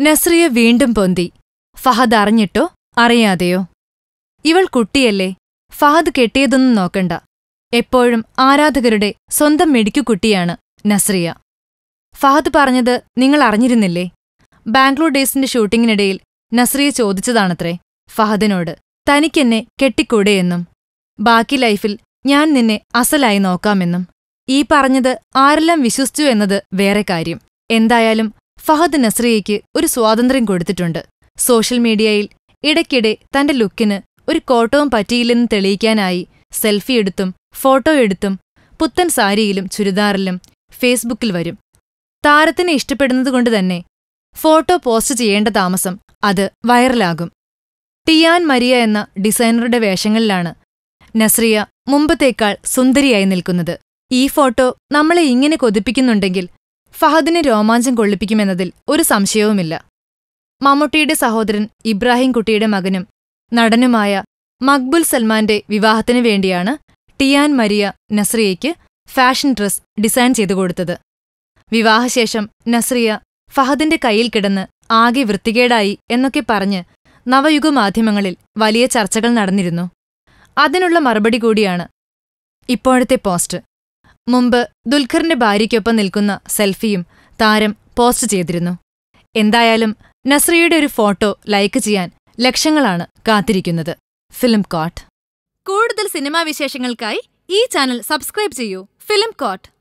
നസ്രിയ വീണ്ടും പൊന്തി. ഫഹദ് അറിഞ്ഞിട്ടോ? അറിയാതെയോ? ഇവൾ കുട്ടിയല്ലേ? ഫഹദ് കെട്ടിയതൊന്നും നോക്കണ്ട. എപ്പോഴും ആരാധകരുടെ സ്വന്തം മെടിക്കുകുട്ടിയാണ് നസ്രിയ. ഫഹദ് പറഞ്ഞത് നിങ്ങൾ അറിഞ്ഞിരുന്നില്ലേ? ബാംഗ്ലൂർ ഡേയ്സിന്റെ ഷൂട്ടിങ്ങിനിടയിൽ നസ്രിയ ചോദിച്ചതാണത്രേ ഫഹദിനോട്. തനിക്കെന്നെ കെട്ടിക്കൂടെയെന്നും ബാക്കി ലൈഫിൽ ഞാൻ നിന്നെ അസലായി നോക്കാമെന്നും. ഈ പറഞ്ഞത് ആരെല്ലാം വിശ്വസിച്ചു എന്നത് വേറെ കാര്യം. എന്തായാലും ഫഹദ് നസ്രിയയ്ക്ക് ഒരു സ്വാതന്ത്ര്യം കൊടുത്തിട്ടുണ്ട്. സോഷ്യൽ മീഡിയയിൽ ഇടയ്ക്കിടെ തന്റെ ലുക്കിന് ഒരു കോട്ടവും പറ്റിയില്ലെന്ന് തെളിയിക്കാനായി സെൽഫി എടുത്തും ഫോട്ടോ എടുത്തും പുത്തൻ സാരിയിലും ചുരിദാറിലും ഫേസ്ബുക്കിൽ വരും. താരത്തിനെ ഇഷ്ടപ്പെടുന്നതുകൊണ്ട് തന്നെ ഫോട്ടോ പോസ്റ്റ് ചെയ്യേണ്ട താമസം അത് വൈറലാകും. ടിയാൻ മരിയ എന്ന ഡിസൈനറുടെ വേഷങ്ങളിലാണ് നസ്രിയ മുമ്പത്തേക്കാൾ സുന്ദരിയായി നിൽക്കുന്നത്. ഈ ഫോട്ടോ നമ്മളെ ഇങ്ങനെ കൊതിപ്പിക്കുന്നുണ്ടെങ്കിൽ ഫഹദിനെ രോമാഞ്ചം കൊള്ളിപ്പിക്കുമെന്നതിൽ ഒരു സംശയവുമില്ല. മമ്മൂട്ടിയുടെ സഹോദരൻ ഇബ്രാഹിം കുട്ടിയുടെ മകനും നടനുമായ മക്ബുൽ സൽമാന്റെ വിവാഹത്തിനു വേണ്ടിയാണ് ടിയാൻ മരിയ നസ്രിയയ്ക്ക് ഫാഷൻ ഡ്രസ് ഡിസൈൻ ചെയ്തു കൊടുത്തത്. വിവാഹശേഷം നസ്രിയ ഫഹദിന്റെ കയ്യിൽ കിടന്ന് ആകെ വൃത്തികേടായി എന്നൊക്കെ പറഞ്ഞ് നവയുഗ മാധ്യമങ്ങളിൽ വലിയ ചർച്ചകൾ നടന്നിരുന്നു. അതിനുള്ള മറുപടി കൂടിയാണ് ഇപ്പോഴത്തെ പോസ്റ്റ്. മുമ്പ് ദുൽഖറിന്റെ ഭാര്യയ്ക്കൊപ്പം നിൽക്കുന്ന സെൽഫിയും താരം പോസ്റ്റ് ചെയ്തിരുന്നു. എന്തായാലും നസ്രിയയുടെ ഒരു ഫോട്ടോ ലൈക്ക് ചെയ്യാൻ ലക്ഷങ്ങളാണ് കാത്തിരിക്കുന്നത്. Film coat. കൂടുതൽ സിനിമാ വിശേഷങ്ങൾക്കായി ഈ ചാനൽ സബ്സ്ക്രൈബ് ചെയ്യൂ. Film coat.